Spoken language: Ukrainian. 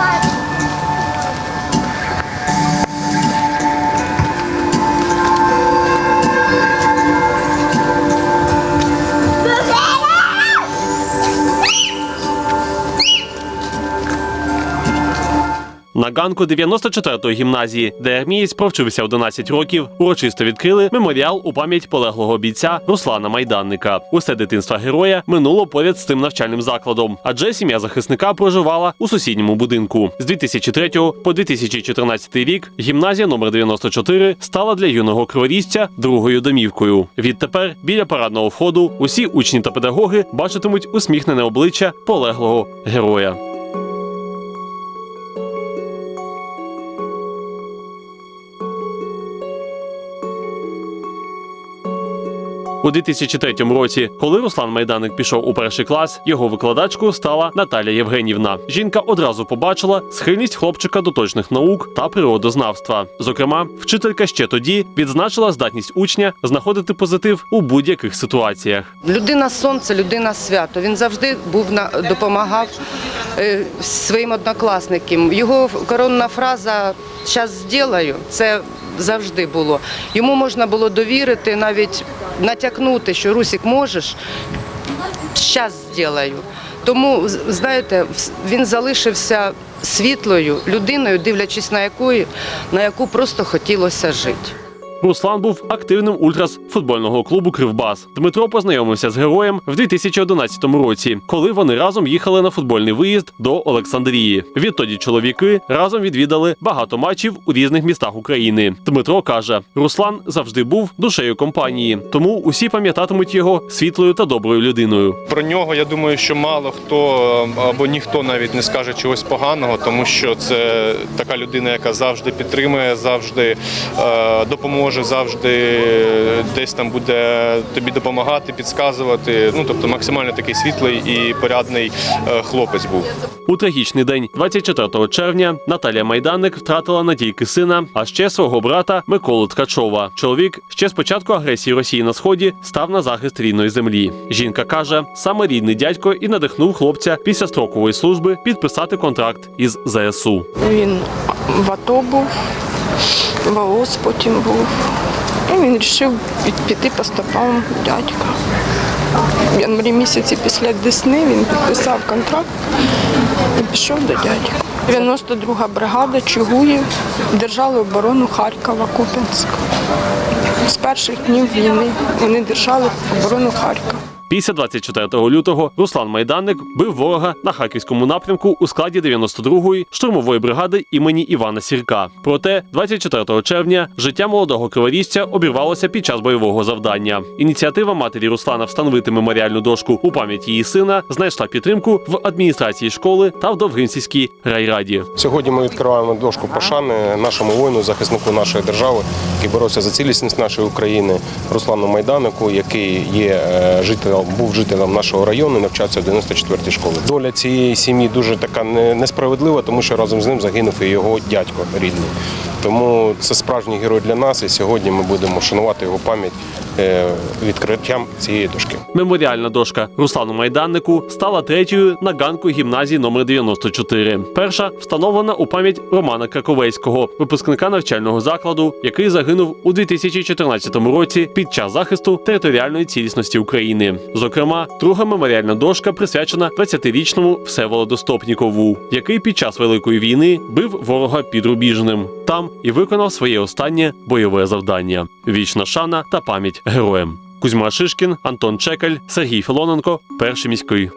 Bye. На ганку 94-ї гімназії, де армієць провчився 11 років, урочисто відкрили меморіал у пам'ять полеглого бійця Руслана Майданника. Усе дитинство героя минуло поряд з цим навчальним закладом, адже сім'я захисника проживала у сусідньому будинку. З 2003 по 2014 рік гімназія номер 94 стала для юного криворізця другою домівкою. Відтепер біля парадного входу усі учні та педагоги бачитимуть усміхнене обличчя полеглого героя. У 2003 році, коли Руслан Майданик пішов у перший клас, його викладачкою стала Наталя Євгенівна. Жінка одразу побачила схильність хлопчика до точних наук та природознавства. Зокрема, вчителька ще тоді відзначила здатність учня знаходити позитив у будь-яких ситуаціях. Людина сонце, людина свято. Він завжди був на допомагав е, своїм однокласникам. Його коронна фраза «Щас зроблю» – це завжди було. Йому можна було довірити, навіть натякнути, що Русік можеш, щас зроблю. Тому, знаєте, він залишився світлою людиною, дивлячись на якої, на яку просто хотілося жити. Руслан був активним ультрас футбольного клубу Кривбас. Дмитро познайомився з героєм в 2011 році, коли вони разом їхали на футбольний виїзд до Олександрії. Відтоді чоловіки разом відвідали багато матчів у різних містах України. Дмитро каже, Руслан завжди був душею компанії, тому усі пам'ятатимуть його світлою та доброю людиною. Про нього я думаю, що мало хто або ніхто навіть не скаже чогось поганого, тому що це така людина, яка завжди підтримує, завжди е, допоможе, завжди десь там буде тобі допомагати, підказувати. Ну тобто максимально такий світлий і порядний е, хлопець був. У трагічний день, 24 червня, Наталія Майданник втратила не тільки сина, а ще свого брата Миколу Ткачова. Чоловік ще з початку агресії Росії на сході став на захист рідної землі. Жінка каже, саме рідний дядько і надихнув хлопця після строкової служби підписати контракт із ЗСУ. Він в АТО був, в АОС потім був. І він вирішив піти по стопам дядька. В январі місяці після Десни він підписав контракт і пішов до дядька. 92-га бригада Чугуїв держали оборону Харкова, Куп'янська. З перших днів війни вони держали оборону Харкова. Після 24 лютого Руслан Майданник бив ворога на харківському напрямку у складі 92-ї штурмової бригади імені Івана Сірка. Проте 24 червня життя молодого криворізця обірвалося під час бойового завдання. Ініціатива матері Руслана встановити меморіальну дошку у пам'ять її сина знайшла підтримку в адміністрації школи та в Довгинцівській райраді. Сьогодні ми відкриваємо дошку пошани нашому воїну, захиснику нашої держави, який боровся за цілісність нашої України, Руслану Майданику, який є е, жителем, був жителем нашого району, навчався в 94-й школі. Доля цієї сім'ї дуже така несправедлива, тому що разом з ним загинув і його дядько рідний. Тому це справжній герой для нас, і сьогодні ми будемо шанувати його пам'ять е, відкриттям цієї дошки. Меморіальна дошка Руслану Майданнику стала третьою на ганку гімназії номер 94. Перша встановлена у пам'ять Романа Краковецького, випускника навчального закладу, який загинув у 2014 році під час захисту територіальної цілісності України. Зокрема, друга меморіальна дошка присвячена 20-річному Всеволоду Стопнікову, який під час великої війни бив ворога під Рубіжним. Там і виконав своє останнє бойове завдання: вічна шана та пам'ять героям. Кузьма Шишкін, Антон Чекаль, Сергій Філоненко, перший міський.